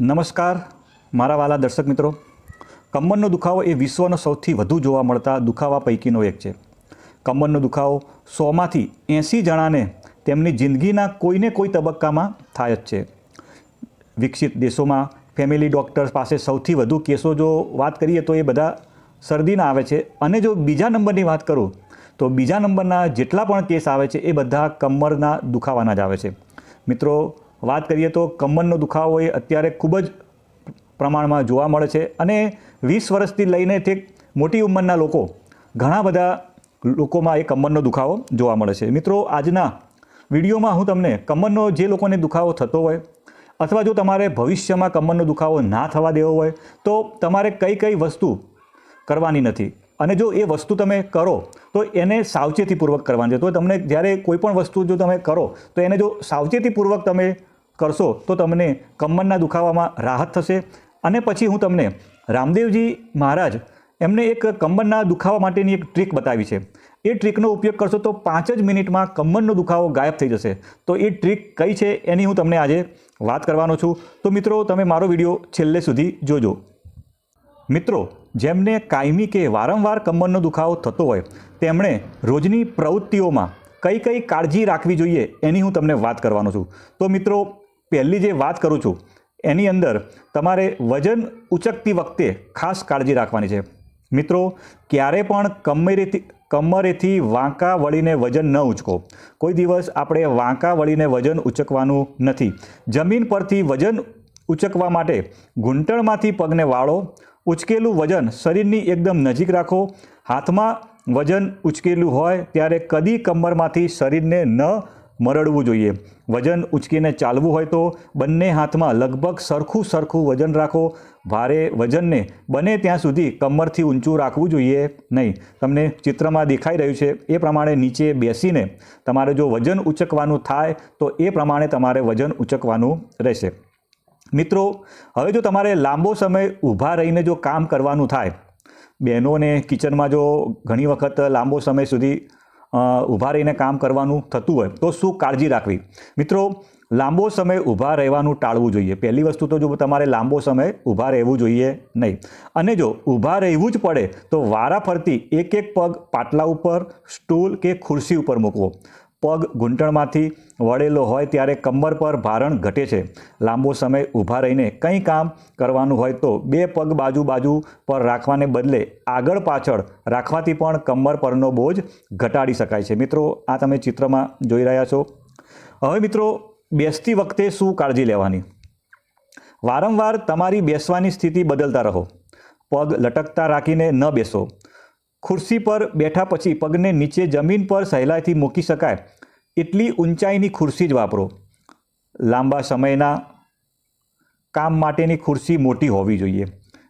નમસ્કાર, મારા વાલા દર્શક મિત્રો. કમરનો દુખાવો એ વિશ્વનો સૌથી વધુ જોવા મળતા દુખાવા પૈકીનો એક છે. કમરનો દુખાવો સોમાંથી એંસી જણાને તેમની જિંદગીના કોઈને કોઈ તબક્કામાં થાય જ છે. વિકસિત દેશોમાં ફેમિલી ડૉક્ટર્સ પાસે સૌથી વધુ કેસો જો વાત કરીએ તો એ બધા શરદીના આવે છે. અને જો બીજા નંબરની વાત કરું, તો બીજા નંબરના જેટલા પણ કેસ આવે છે એ બધા કમરના દુખાવાના જ આવે છે. મિત્રો વાત કરીએ તો કમરનો દુખાવો એ અત્યારે ખૂબ જ પ્રમાણમાં જોવા મળે છે અને વીસ વર્ષથી લઈને તે મોટી ઉંમરના લોકો ઘણા બધા લોકોમાં એ કમરનો દુખાવો જોવા મળે છે. મિત્રો, આજના વિડીયોમાં હું તમને કમરનો જે લોકોને દુખાવો થતો હોય અથવા જો તમારે ભવિષ્યમાં કમરનો દુખાવો ના થવા દેવો હોય તો તમારે કઈ કઈ વસ્તુ કરવાની નથી. અને જો એ વસ્તુ તમે કરો, તો એને સાવચેતીપૂર્વક કરવાની છે. તો તમને જ્યારે કોઈ પણ વસ્તુ જો તમે કરો, તો એને જો સાવચેતીપૂર્વક તમે કરશો, તો તમને કમરના દુખાવામાં રાહત થશે. અને પછી હું તમને રામદેવજી મહારાજ એમને એક કમરના દુખાવા માટેની એક ટ્રીક બતાવી છે. એ ટ્રીકનો ઉપયોગ કરશો તો પાંચ જ મિનિટમાં કમરનો દુખાવો ગાયબ થઈ જશે. તો એ ટ્રીક કઈ છે એની હું તમને આજે વાત કરવાનો છું. તો મિત્રો, તમે મારો વીડિયો છેલ્લે સુધી જોજો. મિત્રો જેમને કાયમી કે વારંવાર કમરનો દુખાવો થતો હોય, તેમણે રોજની પ્રવૃત્તિઓમાં કઈ કઈ કાળજી રાખવી જોઈએ એની હું તમને વાત કરવાનો છું. તો મિત્રો, પહેલી જે વાત કરું છું, એની અંદર તમારે વજન ઉચકતી વખતે ખાસ કાળજી રાખવાની છે. મિત્રો, ક્યારે પણ કમરેથી કમરેથી વાંકા વળીને વજન ન ઉચકો. કોઈ દિવસ આપણે વાંકા વળીને વજન ઉચકવાનું નથી. જમીન પરથી વજન ઉચકવા માટે ઘૂંટણમાંથી પગને વાળો ઉચકેલું વજન શરીરની એકદમ નજીક રાખો. હાથમાં વજન ઉચકેલું હોય ત્યારે કદી કમરમાંથી શરીરને ન મરડવું જોઈએ. વજન ઉચકીને ચાલવું હોય તો બંને હાથમાં લગભગ સરખું સરખું વજન રાખો. ભારે વજનને બને ત્યાં સુધી કમરથી ઊંચું રાખવું જોઈએ નહીં. તમને ચિત્રમાં દેખાઈ રહ્યું છે એ પ્રમાણે નીચે બેસીને તમારે જો વજન ઉચકવાનું થાય તો એ પ્રમાણે તમારે વજન ઉચકવાનું રહેશે. મિત્રો, હવે જો તમારે લાંબો સમય ઊભા રહીને જો કામ કરવાનું થાય, બહેનોને કિચનમાં જો ઘણી વખત લાંબો સમય સુધી ઊભા રહીને કામ કરવાનું થતું હોય, તો શું કાળજી રાખવી? મિત્રો, લાંબો સમય ઊભા રહેવાનું ટાળવું જોઈએ. પહેલી વસ્તુ તો જો તમારે લાંબો સમય ઊભા રહેવું જોઈએ નહીં. અને જો ઊભા રહેવું જ પડે, તો વારા ફરતી એક એક પગ પાટલા ઉપર, સ્ટૂલ કે ખુરશી ઉપર મૂકવો. પગ ઘૂંટણમાંથી વળેલો હોય ત્યારે કમર પર ભારણ ઘટે છે. લાંબો સમય ઊભા રહીને કંઈ કામ કરવાનું હોય તો બે પગ બાજુ બાજુ પર રાખવાને બદલે આગળ પાછળ રાખવાથી પણ કમર પરનો બોજ ઘટાડી શકાય છે. મિત્રો, આ તમે ચિત્રમાં જોઈ રહ્યા છો. હવે મિત્રો, બેસતી વખતે શું કાળજી લેવાની? વારંવાર તમારી બેસવાની સ્થિતિ બદલતા રહો. પગ લટકતા રાખીને ન બેસો. ખુરશી પર બેઠા પછી પગને નીચે જમીન પર સહેલાઈથી મૂકી શકાય એટલી ઊંચાઈની ખુરશી જ વાપરો. લાંબા સમયના કામ માટેની ખુરશી મોટી હોવી જોઈએ.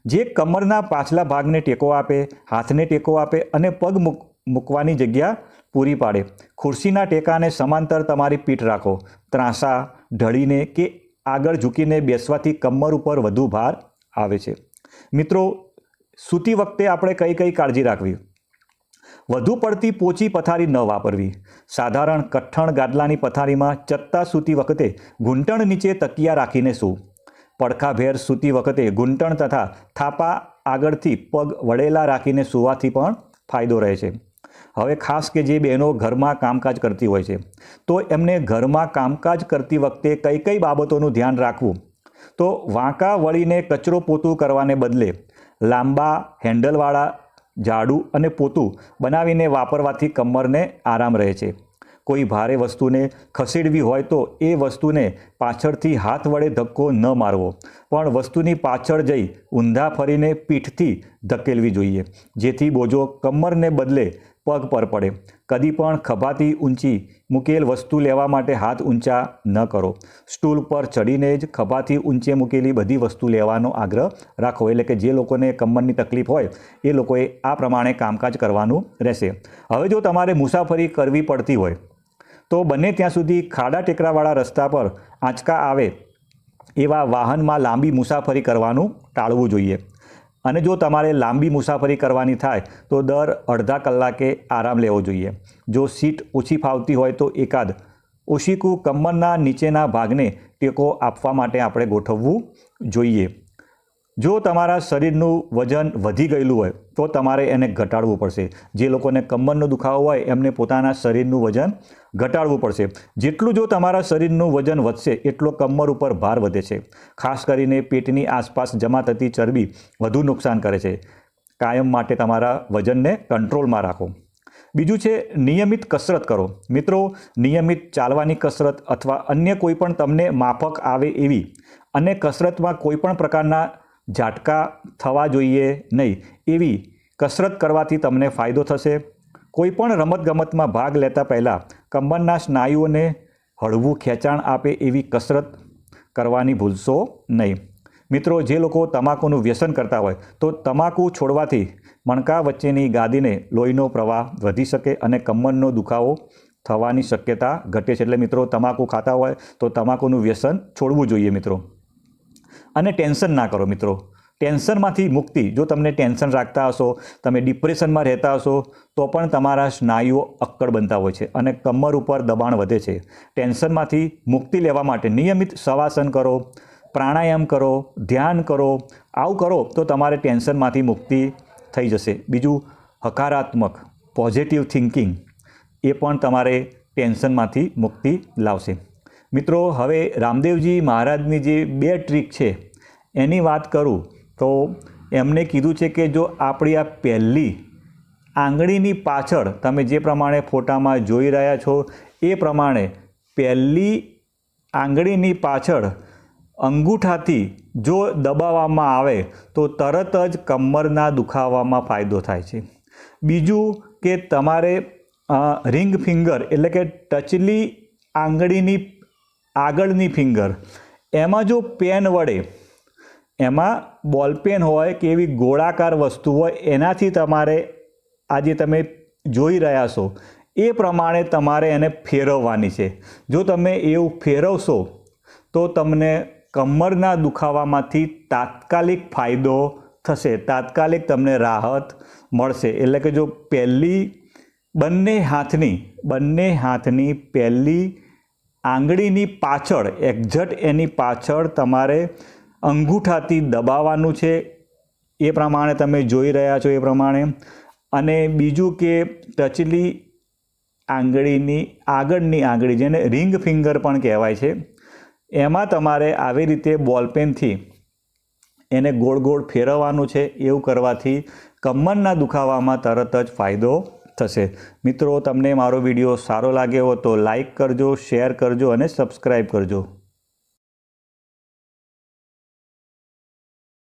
જે કમરના પાછલા ભાગને ટેકો આપે, હાથને ટેકો આપે અને પગ મૂક, મૂકવાની જગ્યા પૂરી પાડે. ખુરશીના ટેકાને સમાંતર તમારી પીઠ રાખો. ત્રાંસા, ઢળીને કે આગળ ઝૂકીને બેસવાથી કમર ઉપર વધુ ભાર આવે છે. મિત્રો સૂતી વખતે આપણે કઈ કઈ કાળજી રાખવી? વધુ પડતી પોચી પથારી ન વાપરવી. સાધારણ કઠણ ગાદલાની પથારીમાં ચત્તા સૂતી વખતે ઘૂંટણ નીચે તકિયા રાખીને સૂવું પડખાભેર સૂતી વખતે ઘૂંટણ તથા થાપા આગળથી પગ વળેલા રાખીને સૂવાથી પણ ફાયદો રહે છે. હવે ખાસ કે જે બહેનો ઘરમાં કામકાજ કરતી હોય છે, તો એમને ઘરમાં કામકાજ કરતી વખતે કઈ કઈ બાબતોનું ધ્યાન રાખવું? તો વાંકા વળીને કચરો પોતું કરવાને બદલે લાંબા હેન્ડલવાળા ઝાડુ અને પોતું બનાવીને વાપરવાથી કમરને આરામ રહે છે. કોઈ ભારે વસ્તુને ખસેડવી હોય તો એ વસ્તુને પાછળથી હાથ વડે ધક્કો ન મારવો. પણ વસ્તુની પાછળ જઈ ઊંધા ફરીને પીઠથી ધકેલવી જોઈએ, જેથી બોજો કમરને બદલે પગ પર પડે. કદી પણ ખભાથી ઊંચી મૂકેલ વસ્તુ લેવા માટે હાથ ઊંચા ન કરો. સ્ટૂલ પર ચડીને જ ખભાથી ઊંચે મૂકેલી બધી વસ્તુ લેવાનો આગ્રહ રાખો. એટલે કે જે લોકોને કમરની તકલીફ હોય, એ લોકોએ આ પ્રમાણે કામકાજ કરવાનું રહેશે. હવે જો તમારે મુસાફરી કરવી પડતી હોય, તો બને ત્યાં સુધી ખાડા ટેકરાવાળા રસ્તા પર આંચકા આવે એવા વાહનમાં લાંબી મુસાફરી કરવાનું ટાળવું જોઈએ. અને જો તમારે લાંબી મુસાફરી કરવાની થાય, તો દર અડધા કલાકે આરામ લેવો જોઈએ. જો સીટ ઓછી ફાવતી હોય તો એકાદ. ઓશીકું કમરના નીચેના ભાગને ટેકો આપવા માટે આપણે ગોઠવવું જોઈએ. જો તમારા શરીરનું વજન વધી ગયેલું હોય તો તમારે એને ઘટાડવું પડશે. જે લોકોને કમરનો દુખાવો હોય, એમને પોતાના શરીરનું વજન ઘટાડવું પડશે. જેટલું જો તમારા શરીરનું વજન વધશે, એટલો કમર ઉપર ભાર વધે છે. ખાસ કરીને પેટની આસપાસ જમા થતી ચરબી વધુ નુકસાન કરે છે. કાયમ માટે તમારા વજનને કંટ્રોલમાં રાખો. બીજું છે, નિયમિત કસરત કરો. મિત્રો, નિયમિત ચાલવાની કસરત અથવા અન્ય કોઈપણ તમને માફક આવે એવી અને કસરતમાં કોઈપણ પ્રકારના ઝાટકા થવા જોઈએ નહીં. એવી કસરત કરવાથી તમને ફાયદો થશે. કોઈપણ રમતગમતમાં ભાગ લેતા પહેલાં કમરના સ્નાયુઓને હળવું ખેંચાણ આપે એવી કસરત કરવાની ભૂલશો નહીં. મિત્રો, જે લોકો તમાકુનું વ્યસન કરતા હોય, તો તમાકુ છોડવાથી મણકા વચ્ચેની ગાદીને લોહીનો પ્રવાહ વધી શકે અને કમરનો દુખાવો થવાની શક્યતા ઘટે છે. એટલે મિત્રો, તમાકુ ખાતા હોય તો તમાકુનું વ્યસન છોડવું જોઈએ મિત્રો. અને ટેન્શન ના કરો મિત્રો. ટેન્શનમાંથી મુક્તિ. જો તમને ટેન્શન રાખતા હશો, તમે ડિપ્રેશનમાં રહેતા હશો, તો પણ તમારા સ્નાયુઓ અક્કડ બનતા હોય છે અને કમર ઉપર દબાણ વધે છે. ટેન્શનમાંથી મુક્તિ લેવા માટે નિયમિત શવાસન કરો, પ્રાણાયામ કરો, ધ્યાન કરો. આવું કરો તો તમારે ટેન્શનમાંથી મુક્તિ થઈ જશે. બીજું, હકારાત્મક પોઝિટિવ થિંકિંગ એ પણ તમારે ટેન્શનમાંથી મુક્તિ લાવશે. મિત્રો, હવે રામદેવજી મહારાજની જે બે ટ્રીક છે, એની વાત કરું તો એમને કીધું છે કે જો આપણી આ પહેલી આંગળીની પાછળ તમે જે પ્રમાણે ફોટામાં જોઈ રહ્યા છો, એ પ્રમાણે પહેલી આંગળીની પાછળ અંગૂઠાથી જો દબાવવામાં આવે, તો તરત જ કમરના દુખાવામાં ફાયદો થાય છે. બીજું કે તમારે રિંગ ફિંગર એટલે કે ટચલી આંગળીની આગળની ફિંગર. એમાં જો પેન વડે એમાં બોલપેન હોય કે એવી ગોળાકાર વસ્તુ હોય, એનાથી તમારે આજે તમે જોઈ રહ્યા છો, એ પ્રમાણે તમારે એને ફેરવવાની છે. જો તમે એવું ફેરવશો, તો તમને કમરના દુખાવામાંથી તાત્કાલિક ફાયદો થશે. તાત્કાલિક તમને રાહત મળશે. એટલે કે જો પહેલી, બંને હાથની બંને હાથની પહેલી આંગળીની પાછળ એક્ઝેક્ટ એની પાછળ તમારે અંગૂઠાથી દબાવવાનું છે. એ પ્રમાણે તમે જોઈ રહ્યા છો એ પ્રમાણે. અને બીજું કે ટચલી આંગળીની, આગળની આંગળી જેને રિંગ ફિંગર પણ કહેવાય છે, એમાં તમારે આવી રીતે બોલપેનથી એને ગોળ ગોળ ફેરવવાનું છે. એવું કરવાથી કમરના દુખાવામાં તરત જ ફાયદો થશે. મિત્રો, તમને મારો વીડિયો સારો લાગ્યો હોય તો લાઈક કરજો, શેર કરજો અને સબસ્ક્રાઈબ કરજો.